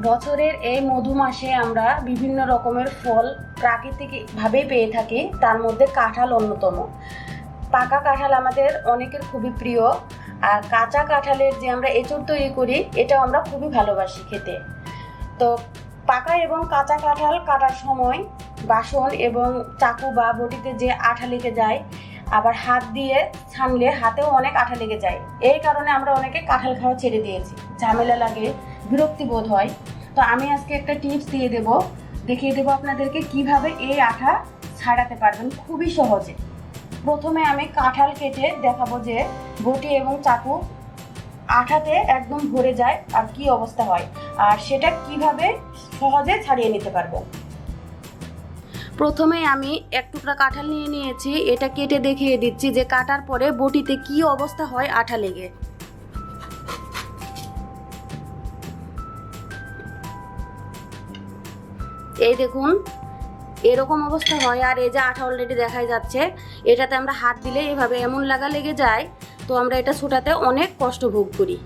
বছরের এই মধু মাসে আমরা বিভিন্ন রকমের ফল প্রাকৃতিকভাবেই পেয়ে থাকি, তার মধ্যে কাঁঠাল অন্যতম। পাকা কাঁঠাল আমাদের অনেকের খুবই প্রিয়, আর কাঁচা কাঁঠালের যে আমরা এঁচড় তৈরি করি, এটাও আমরা খুবই ভালোবাসি খেতে। তো পাকা এবং কাঁচা কাঁঠাল কাটার সময় বাসন এবং চাকু বা বটিতে যে আঠা লেগে যায় আবার হাত দিয়ে ছানলে হাতেও অনেক আঠা লেগে যায়। এই কারণে আমরা অনেকে কাঁঠাল খাওয়া ছেড়ে দিয়েছি। ঝামেলা লাগে, বিরক্তি বোধ হয়। তো আমি আজকে একটা টিপস দিয়ে দেব। দেখিয়ে দেবো আপনাদেরকে কীভাবে এই আঠা ছাড়াতে পারবেন খুবই সহজে। প্রথমে আমি কাঁঠাল কেটে দেখাবো যে বটি এবং চাকু আঠাতে একদম ভরে যায় আর কি অবস্থা হয়। আর সেটা কীভাবে সহজে ছাড়িয়ে নিতে পারব। প্রথমে আমি এক টুকরা কাঁঠাল নিয়ে নিয়েছি, এটা কেটে দেখিয়ে দিচ্ছি যে কাটার পরে বটিতে কি অবস্থা হয় আঠা লেগে। এই দেখুন, এরকম অবস্থা হয় আর এই যে আঠা অলরেডি দেখাই যাচ্ছে, এটাতে আমরা হাত দিলে এভাবে এমন লাগা লেগে যায়, তো আমরা এটা ছোটাতে অনেক কষ্ট ভোগ করি।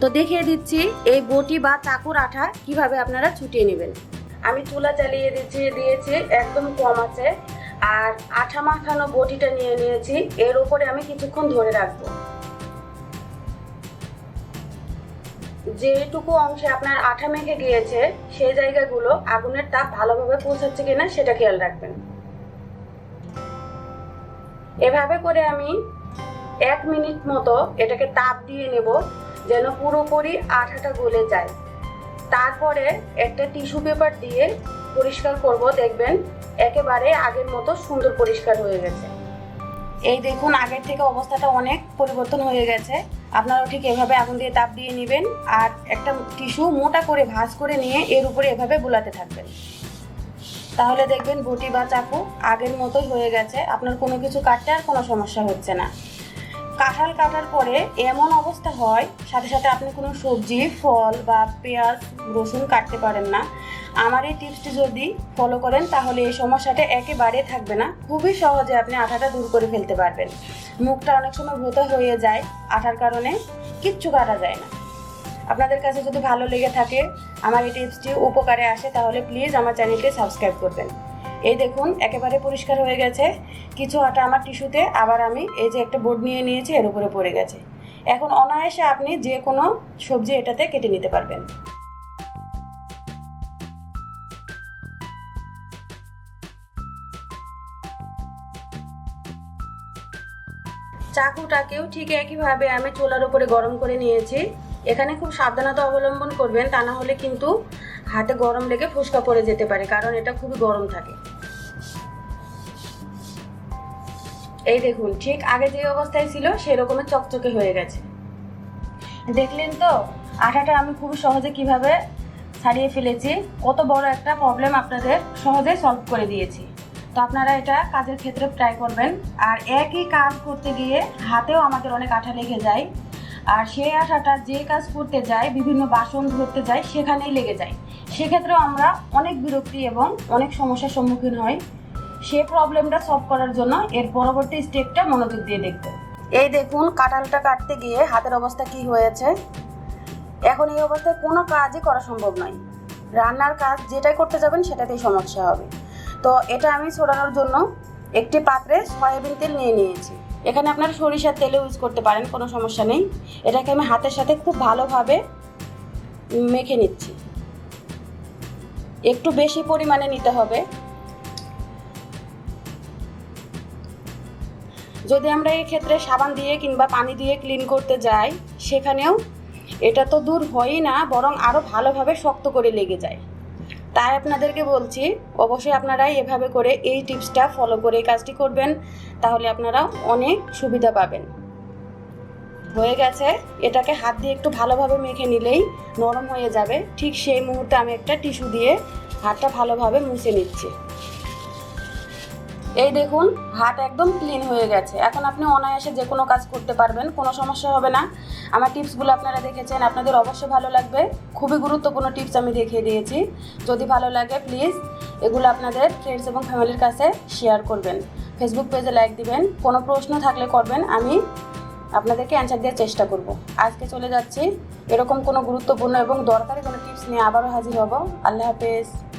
তো দেখিয়ে দিচ্ছি এই বটি বা চাকুর আঠা কীভাবে আপনারা ছুটিয়ে নেবেন। আমি চুলা চালিয়ে দিচ্ছি, দিয়েছি, একদম কম আছে। আর আঠা মাখানো বটিটা নিয়ে নিয়েছি, এর উপরে আমি কিছুক্ষণ ধরে রাখব। যেটুকু অংশে আপনার আঠা মেখে গিয়েছে, সেই জায়গাগুলো আগুনের তাপ ভালোভাবে পৌঁছাচ্ছে কিনা সেটা খেয়াল রাখবেন। এভাবে করে আমি এক মিনিট মতো এটাকে তাপ দিয়ে নেব, যেন পুরোপুরি আঠাটা গলে যায়। তারপরে একটা টিস্যু পেপার দিয়ে পরিষ্কার করব, দেখবেন একেবারে আগের মতো সুন্দর পরিষ্কার হয়ে গেছে। এই দেখুন, আগের থেকে অবস্থাটা অনেক পরিবর্তন হয়ে গেছে। আপনারাও ঠিক এভাবে আগুন দিয়ে তাপ দিয়ে নেবেন আর একটা টিস্যু মোটা করে ভাঁজ করে নিয়ে এর উপরে এভাবে বুলাতে থাকবেন। তাহলে দেখবেন বটি বা চাকু আগের মতোই হয়ে গেছে। আপনার কোনো কিছু কাটতে আর কোনো সমস্যা হচ্ছে না। কাঁঠাল কাটার পরে এমন অবস্থা হয়, সাথে সাথে আপনি কোনো সবজি, ফল বা পেঁয়াজ, রসুন কাটতে পারেন না। আমার এই টিপসটি যদি ফলো করেন, তাহলে এই সমস্যাটা একেবারে থাকবে না। খুবই সহজে আপনি আঠাটা দূর করে ফেলতে পারবেন। মুখটা অনেক সময় ভোতা হয়ে যায়, আঠার কারণে কিচ্ছু কাটা যায় না। আপনাদের কাছে যদি ভালো লেগে থাকে, আমার এই টিপসটি উপকারে আসে, তাহলে প্লিজ আমার চ্যানেলকে সাবস্ক্রাইব করবেন। এই দেখুন, একেবারে পরিষ্কার হয়ে গেছে। কিছু আটা আমার টিস্যুতে, আবার আমি এই যে একটা বোর্ড নিয়ে নিয়েছি, এর উপরে পড়ে গেছে। এখন অনায়াসে আপনি যে কোনো সবজি এটাতে কেটে নিতে পারবেন। চাকুটাকেও ঠিক একইভাবে আমি চুলার উপরে গরম করে নিয়েছি। এখানে খুব সাবধানতা অবলম্বন করবেন, তা না হলে কিন্তু হাতে গরম লেগে ফুসকা পড়ে যেতে পারে, কারণ এটা খুবই গরম থাকে। এই দেখুন, ঠিক আগে যে অবস্থায় ছিল সেরকমের চকচকে হয়ে গেছে। দেখলেন তো আটাটা আমি খুব সহজে কীভাবে ছাড়িয়ে ফেলেছি, কত বড় একটা প্রবলেম আপনাদের সহজে সলভ করে দিয়েছি। তো আপনারা এটা কাজের ক্ষেত্রে ট্রাই করবেন। আর একই কাজ করতে গিয়ে হাতেও আমাদের অনেক আঠা লেগে যায়। আর সেই আশাটা যে কাজ করতে যায়, বিভিন্ন বাসন ধরতে যায়, সেখানেই লেগে যায়। সেক্ষেত্রেও আমরা অনেক বিরক্তি এবং অনেক সমস্যার সম্মুখীন হই। সে প্রবলেমটা সলভ করার জন্য এর পরবর্তী স্টেপটা মনোযোগ দিয়ে দেখতে। এই দেখুন, কাঁঠালটা কাটতে গিয়ে হাতের অবস্থা কি হয়েছে? এখন এই অবস্থায় কোনো কাজই করা সম্ভব নয়। রান্নার কাজ যেটাই করতে যাবেন, সেটাতেই সমস্যা হবে। তো এটা আমি ছড়ানোর জন্য একটি পাত্রে সয়াবিন তেল নিয়ে নিয়েছি। এখানে আপনারা সরিষার তেলও ইউজ করতে পারেন, কোনো সমস্যা নেই। এটাকে আমি হাতের সাথে খুব ভালোভাবে মেখে নিচ্ছি। একটু বেশি পরিমাণে নিতে হবে। যদি আমরা এই ক্ষেত্রে সাবান দিয়ে কিংবা পানি দিয়ে ক্লিন করতে যাই, সেখানেও এটা তো দূর হয়ই না, বরং আরও ভালোভাবে শক্ত করে লেগে যায়। তাই আপনাদেরকে বলছি, অবশ্যই আপনারা এভাবে করে এই টিপসটা ফলো করে এই কাজটি করবেন, তাহলে আপনারা অনেক সুবিধা পাবেন। হয়ে গেছে, এটাকে হাত দিয়ে একটু ভালোভাবে মেখে নিলেই নরম হয়ে যাবে। ঠিক সেই মুহূর্তে আমি একটা টিস্যু দিয়ে হাতটা ভালোভাবে মুছে নিচ্ছি। এই দেখুন হাত একদম ক্লিন হয়ে গেছে। এখন আপনি অনায়াসে যে কোনো কাজ করতে পারবেন, কোনো সমস্যা হবে না। আমার টিপসগুলো আপনারা দেখেছেন, আপনাদের অবশ্যই ভালো লাগবে। খুবই গুরুত্বপূর্ণ টিপস আমি দেখিয়ে দিয়েছি। যদি ভালো লাগে প্লিজ এগুলো আপনাদের ফ্রেন্ডস এবং ফ্যামিলির কাছে শেয়ার করবেন। ফেসবুক পেজে লাইক দিবেন। কোনো প্রশ্ন থাকলে করবেন, আমি আপনাদেরকে অ্যান্সার দেওয়ার চেষ্টা করব। আজকে চলে যাচ্ছি। এরকম কোনো গুরুত্বপূর্ণ এবং দরকারি কোনো টিপস নিয়ে আবারও হাজির হব। আল্লাহ হাফেজ।